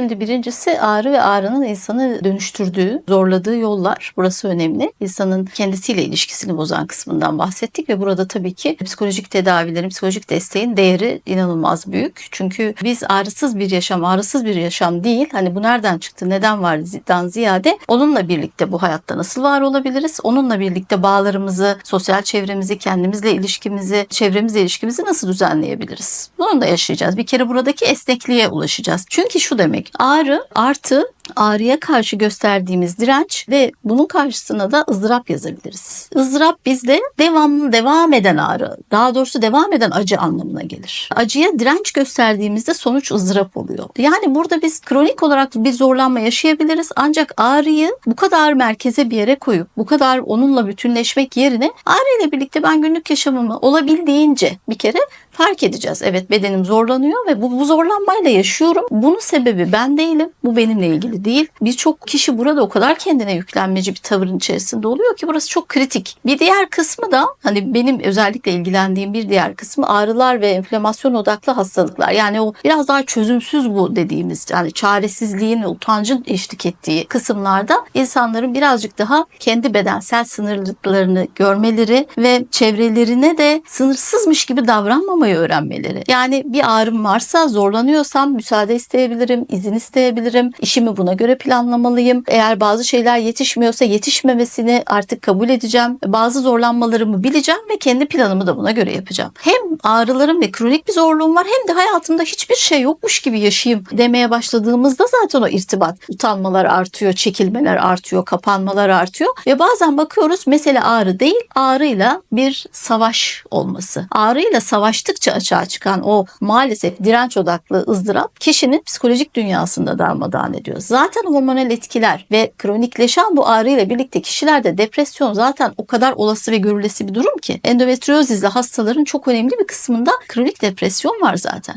Şimdi birincisi ağrı ve ağrının insanı dönüştürdüğü, zorladığı yollar. Burası önemli. İnsanın kendisiyle ilişkisini bozan kısmından bahsettik ve burada tabii ki psikolojik tedavilerin, psikolojik desteğin değeri inanılmaz büyük. Çünkü biz ağrısız bir yaşam, ağrısız bir yaşam değil. Hani bu nereden çıktı, neden vardan ziyade onunla birlikte bu hayatta nasıl var olabiliriz? Onunla birlikte bağlarımızı, sosyal çevremizi, kendimizle ilişkimizi, çevremizle ilişkimizi nasıl düzenleyebiliriz? Bunu da yaşayacağız. Bir kere buradaki esnekliğe ulaşacağız. Çünkü şu demek ağrı artı ağrıya karşı gösterdiğimiz direnç ve bunun karşısına da ızdırap yazabiliriz. Izdırap bizde devamlı devam eden ağrı, daha doğrusu devam eden acı anlamına gelir. Acıya direnç gösterdiğimizde sonuç ızdırap oluyor. Yani burada biz kronik olarak bir zorlanma yaşayabiliriz ancak ağrıyı bu kadar merkeze bir yere koyup bu kadar onunla bütünleşmek yerine ağrıyla birlikte ben günlük yaşamımı olabildiğince bir kere fark edeceğiz. Evet bedenim zorlanıyor ve bu, bu zorlanmayla yaşıyorum. Bunun sebebi ben değilim. Bu benimle ilgili değil. Birçok kişi burada o kadar kendine yüklenmeci bir tavırın içerisinde oluyor ki burası çok kritik. Bir diğer kısmı da hani benim özellikle ilgilendiğim bir diğer kısmı ağrılar ve enflamasyon odaklı hastalıklar. Yani o biraz daha çözümsüz bu dediğimiz yani çaresizliğin ve utancın eşlik ettiği kısımlarda insanların birazcık daha kendi bedensel sınırlıklarını görmeleri ve çevrelerine de sınırsızmış gibi davranmamayı öğrenmeleri. Yani bir ağrım varsa zorlanıyorsam müsaade isteyebilirim, izin isteyebilirim, işimi buna göre planlamalıyım. Eğer bazı şeyler yetişmiyorsa yetişmemesini artık kabul edeceğim. Bazı zorlanmalarımı bileceğim ve kendi planımı da buna göre yapacağım. Hem ağrılarım ve kronik bir zorluğum var hem de hayatımda hiçbir şey yokmuş gibi yaşayayım demeye başladığımızda zaten o irtibat, utanmalar artıyor, çekilmeler artıyor, kapanmalar artıyor ve bazen bakıyoruz mesele ağrı değil, ağrıyla bir savaş olması. Ağrıyla savaştıkça açığa çıkan o maalesef direnç odaklı ızdırap kişinin psikolojik dünyasında darmadağın ediyor. Zaten hormonal etkiler ve kronikleşen bu ağrıyla birlikte kişilerde depresyon zaten o kadar olası ve görülesi bir durum ki endometriozizle hastaların çok önemli bir kısmında kronik depresyon var zaten.